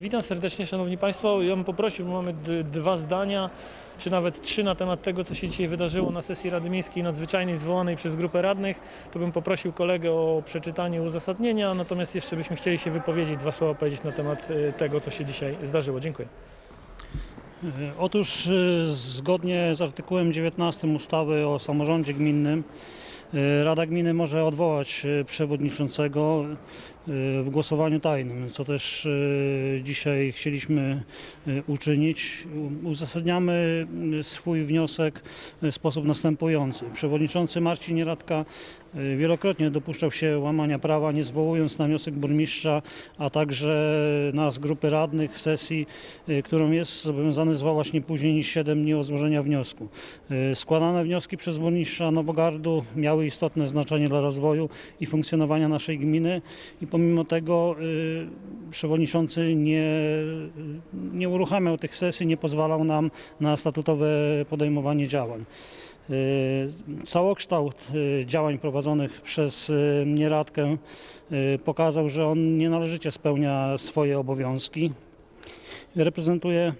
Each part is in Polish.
Witam serdecznie Szanowni Państwo. Ja bym poprosił, bo mamy dwa zdania, czy nawet trzy na temat tego, co się dzisiaj wydarzyło na sesji Rady Miejskiej Nadzwyczajnej zwołanej przez grupę radnych. To bym poprosił kolegę o przeczytanie uzasadnienia, natomiast jeszcze byśmy chcieli się wypowiedzieć, dwa słowa powiedzieć na temat y, tego, co się dzisiaj zdarzyło. Dziękuję. E, Otóż e, zgodnie z artykułem 19 ustawy o samorządzie gminnym e, Rada Gminy może odwołać e, przewodniczącego e, w głosowaniu tajnym, co też e, dzisiaj chcieliśmy e, uczynić. Uzasadniamy swój wniosek w sposób następujący. Przewodniczący Marcin Radka wielokrotnie dopuszczał się łamania prawa, nie zwołując na wniosek burmistrza, a także nas, grupy radnych, sesji, y, którą jest zobowiązany zwołać nie później niż 7 dni od złożenia wniosku. Y, Składane wnioski przez burmistrza Nowogardu miały istotne znaczenie dla rozwoju i funkcjonowania naszej gminy i pomimo tego y, przewodniczący nie, nie uruchamiał tych sesji, nie pozwalał nam na statutowe podejmowanie działań. Y, Całokształt y, działań prowadzonych przez mnie Radkę y, pokazał, że on nienależycie spełnia swoje obowiązki. Reprezentuje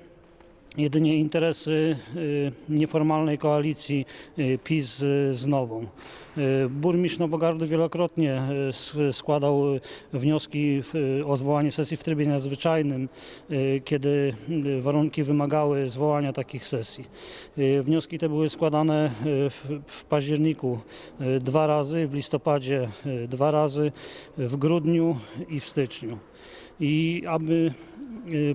jedynie interesy y, nieformalnej koalicji y, PiS y, z Nową. Burmistrz Nowogardu wielokrotnie składał wnioski o zwołanie sesji w trybie nadzwyczajnym, kiedy warunki wymagały zwołania takich sesji. Wnioski te były składane w, październiku dwa razy, w listopadzie dwa razy, w grudniu i w styczniu. I aby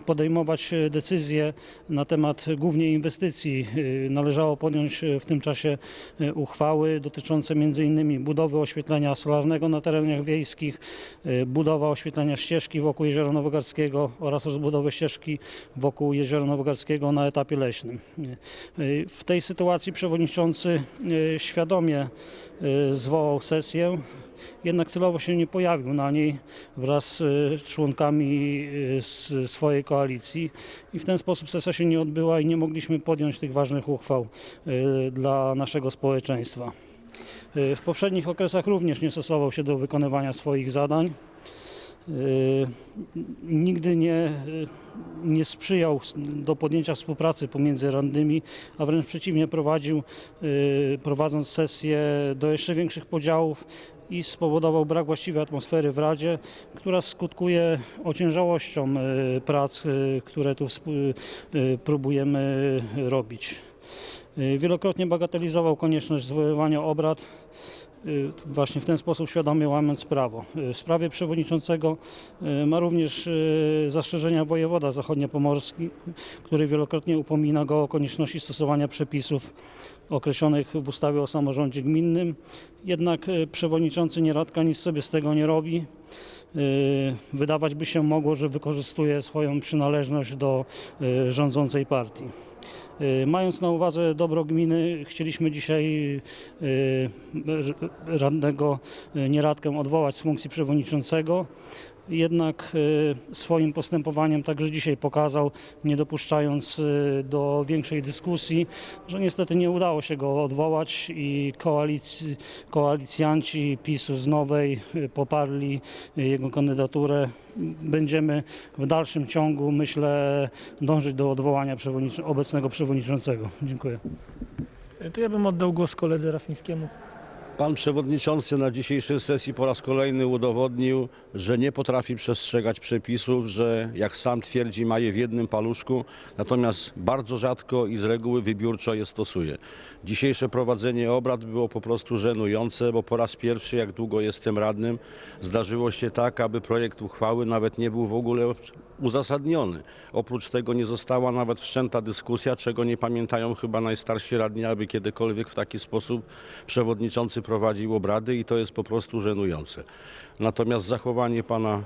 podejmować y, decyzje na temat głównie inwestycji, y, należało podjąć y, w tym czasie y, uchwały dotyczące m.in. budowy oświetlenia solarnego na terenach wiejskich, y, budowa oświetlenia ścieżki wokół Jeziora Nowogardzkiego oraz rozbudowę ścieżki wokół Jeziora Nowogardzkiego na etapie leśnym. Y, W tej sytuacji przewodniczący y, świadomie y, zwołał sesję, jednak celowo się nie pojawił na niej wraz z członkami y, z swojej koalicji i w ten sposób sesja się nie odbyła i nie mogliśmy podjąć tych ważnych uchwał y, dla naszego społeczeństwa. W poprzednich okresach również nie stosował się do wykonywania swoich zadań. Nigdy nie, nie sprzyjał do podjęcia współpracy pomiędzy radnymi, a wręcz przeciwnie prowadził, prowadząc sesję do jeszcze większych podziałów i spowodował brak właściwej atmosfery w Radzie, która skutkuje ociężałością y, prac, y, które tu y, próbujemy robić. Wielokrotnie bagatelizował konieczność zwoływania obrad, właśnie w ten sposób świadomie łamiąc prawo. W sprawie przewodniczącego ma również zastrzeżenia wojewoda zachodniopomorski, który wielokrotnie upomina go o konieczności stosowania przepisów określonych w ustawie o samorządzie gminnym. Jednak y, przewodniczący Nieradka nic sobie z tego nie robi. Y, Wydawać by się mogło, że wykorzystuje swoją przynależność do y, rządzącej partii. Mając na uwadze dobro gminy, chcieliśmy dzisiaj radnego Nieradkę odwołać z funkcji przewodniczącego. Jednak y, swoim postępowaniem także dzisiaj pokazał, nie dopuszczając y, do większej dyskusji, że niestety nie udało się go odwołać i koalicji, koalicjanci PiSu z Nowej y, poparli jego kandydaturę. Będziemy w dalszym ciągu, myślę, dążyć do odwołania obecnego przewodniczącego. Dziękuję. To ja bym oddał głos koledze Rafińskiemu. Pan przewodniczący na dzisiejszej sesji po raz kolejny udowodnił, że nie potrafi przestrzegać przepisów, że jak sam twierdzi ma je w jednym paluszku, natomiast bardzo rzadko i z reguły wybiórczo je stosuje. Dzisiejsze prowadzenie obrad było po prostu żenujące, bo po raz pierwszy, jak długo jestem radnym, zdarzyło się tak, aby projekt uchwały nawet nie był w ogóle uzasadniony. Oprócz tego nie została nawet wszczęta dyskusja, czego nie pamiętają chyba najstarsi radni, aby kiedykolwiek w taki sposób przewodniczący prowadził obrady i to jest po prostu żenujące. Natomiast zachowanie pana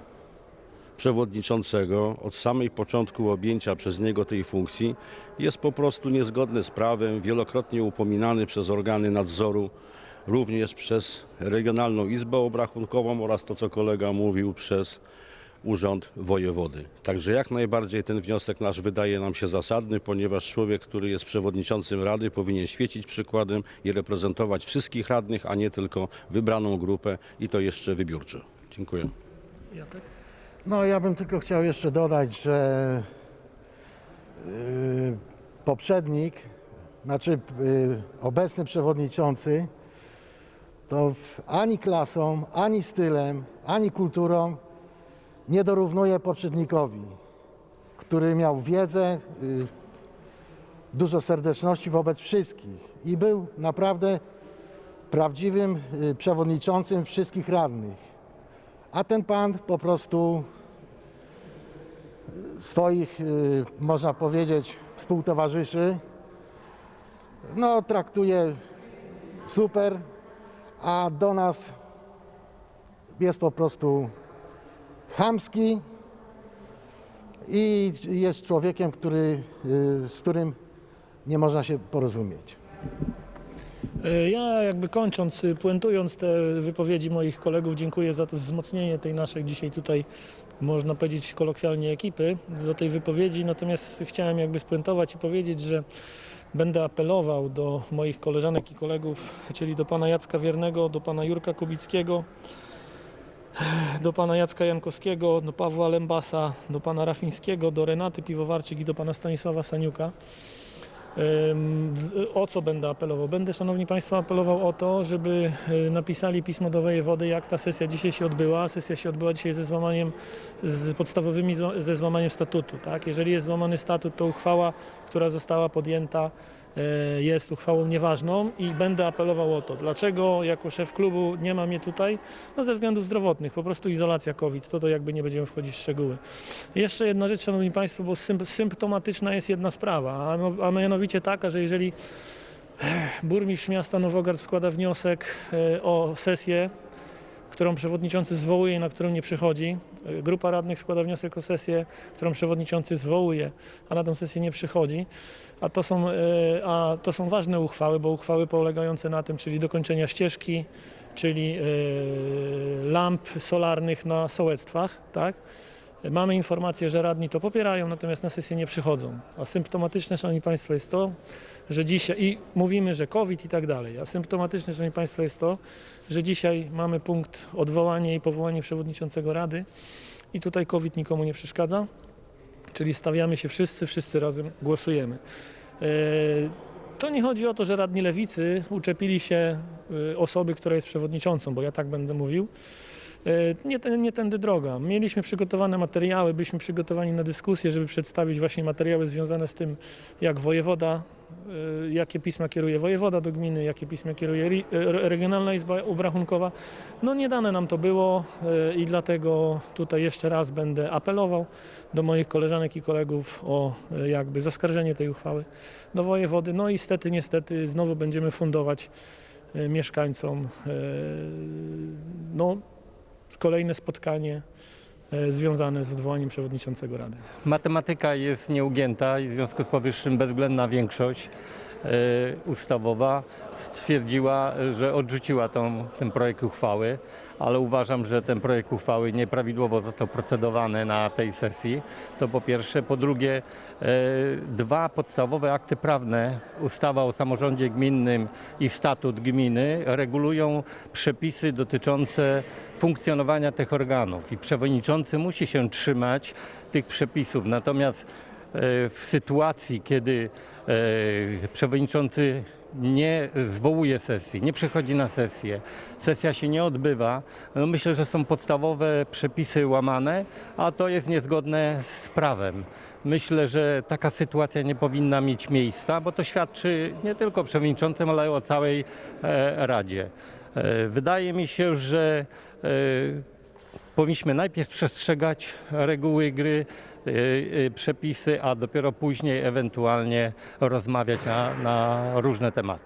przewodniczącego od samej początku objęcia przez niego tej funkcji jest po prostu niezgodne z prawem, wielokrotnie upominany przez organy nadzoru, również przez Regionalną Izbę Obrachunkową oraz to, co kolega mówił, przez Urząd Wojewody. Także jak najbardziej ten wniosek nasz wydaje nam się zasadny, ponieważ człowiek, który jest przewodniczącym Rady powinien świecić przykładem i reprezentować wszystkich radnych, a nie tylko wybraną grupę i to jeszcze wybiórczo. Dziękuję. No ja bym tylko chciał jeszcze dodać, że yy, poprzednik, znaczy yy, obecny przewodniczący, to ani klasą, ani stylem, ani kulturą nie dorównuje poprzednikowi, który miał wiedzę, yy, dużo serdeczności wobec wszystkich i był naprawdę prawdziwym yy, przewodniczącym wszystkich radnych. A ten pan po prostu swoich, y, można powiedzieć, współtowarzyszy, no traktuje super, a do nas jest po prostu chamski i jest człowiekiem, który, y, z którym nie można się porozumieć. E, Ja jakby kończąc, y, puentując te wypowiedzi moich kolegów, dziękuję za to wzmocnienie tej naszej dzisiaj tutaj, można powiedzieć kolokwialnie ekipy do tej wypowiedzi, natomiast chciałem jakby spuentować i powiedzieć, że będę apelował do moich koleżanek i kolegów, czyli do pana Jacka Wiernego, do pana Jurka Kubickiego, do pana Jacka Jankowskiego, do Pawła Lembasa, do pana Rafińskiego, do Renaty Piwowarczyk i do pana Stanisława Saniuka. O co będę apelował? Będę, Szanowni Państwo, apelował o to, żeby y, napisali pismo do wojewody, jak ta sesja dzisiaj się odbyła. Sesja się odbyła dzisiaj ze złamaniem, z podstawowymi, ze złamaniem statutu. Tak? Jeżeli jest złamany statut, to uchwała, która została podjęta, jest uchwałą nieważną i będę apelował o to. Dlaczego jako szef klubu nie ma mnie tutaj? No ze względów zdrowotnych, po prostu izolacja COVID. To to jakby nie będziemy wchodzić w szczegóły. Jeszcze jedna rzecz, Szanowni Państwo, bo symp- symptomatyczna jest jedna sprawa, a, no- mianowicie taka, że jeżeli eh, burmistrz miasta Nowogard składa wniosek e, o sesję, którą przewodniczący zwołuje na którą nie przychodzi, grupa radnych składa wniosek o sesję, którą przewodniczący zwołuje, a na tę sesję nie przychodzi, a to są, e, a to są ważne uchwały, bo uchwały polegające na tym, czyli dokończenia ścieżki, czyli e, lamp solarnych na sołectwach, tak? Mamy informację, że radni to popierają, natomiast na sesję nie przychodzą. A symptomatyczne, Szanowni Państwo, jest to, że dzisiaj, i mówimy, że COVID i tak dalej, a symptomatyczne, Szanowni Państwo, jest to, że dzisiaj mamy punkt odwołanie i powołanie przewodniczącego Rady i tutaj COVID nikomu nie przeszkadza, czyli stawiamy się wszyscy, wszyscy razem głosujemy. E, To nie chodzi o to, że radni lewicy uczepili się e, osoby, która jest przewodniczącą, bo ja tak będę mówił. E, Nie, nie tędy droga. Mieliśmy przygotowane materiały, byliśmy przygotowani na dyskusję, żeby przedstawić właśnie materiały związane z tym, jak wojewoda, e, jakie pisma kieruje wojewoda do gminy, jakie pisma kieruje e, Regionalna Izba Obrachunkowa. No nie dane nam to było i dlatego tutaj jeszcze raz będę apelował do moich koleżanek i kolegów o jakby zaskarżenie tej uchwały do wojewody. No i niestety, niestety znowu będziemy fundować mieszkańcom no, kolejne spotkanie e, związane z odwołaniem przewodniczącego Rady. Matematyka jest nieugięta i w związku z powyższym bezwzględna większość ustawowa stwierdziła, że odrzuciła tą, ten projekt uchwały, ale uważam, że ten projekt uchwały nieprawidłowo został procedowany na tej sesji. To po pierwsze. Po drugie, e, dwa podstawowe akty prawne, ustawa o samorządzie gminnym i statut gminy, regulują przepisy dotyczące funkcjonowania tych organów i przewodniczący musi się trzymać tych przepisów. Natomiast e, w sytuacji, kiedy e, przewodniczący nie zwołuje sesji, nie przychodzi na sesję, sesja się nie odbywa, no myślę, że są podstawowe przepisy łamane, a to jest niezgodne z prawem. Myślę, że taka sytuacja nie powinna mieć miejsca, bo to świadczy nie tylko przewodniczącym, ale o całej e, Radzie. E, Wydaje mi się, że powinniśmy najpierw przestrzegać reguły gry, przepisy, a dopiero później ewentualnie rozmawiać na, na różne tematy.